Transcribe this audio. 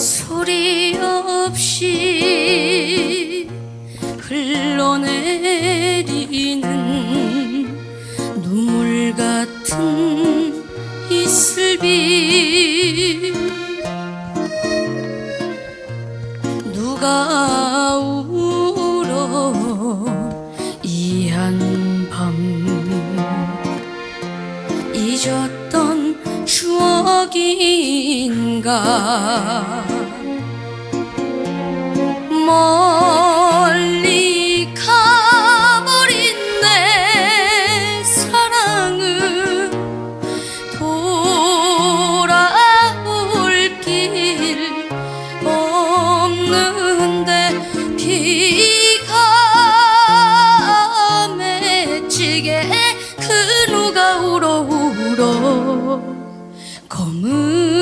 소리 없이 흘러내리는 눈물 같은 이슬비. 누가 울어 이 한밤 잊었던 추억인가? 멀리 가버린 내 사랑을 돌아올 길 없는데 비가 맺히게 그 누가 울어 울어 込む。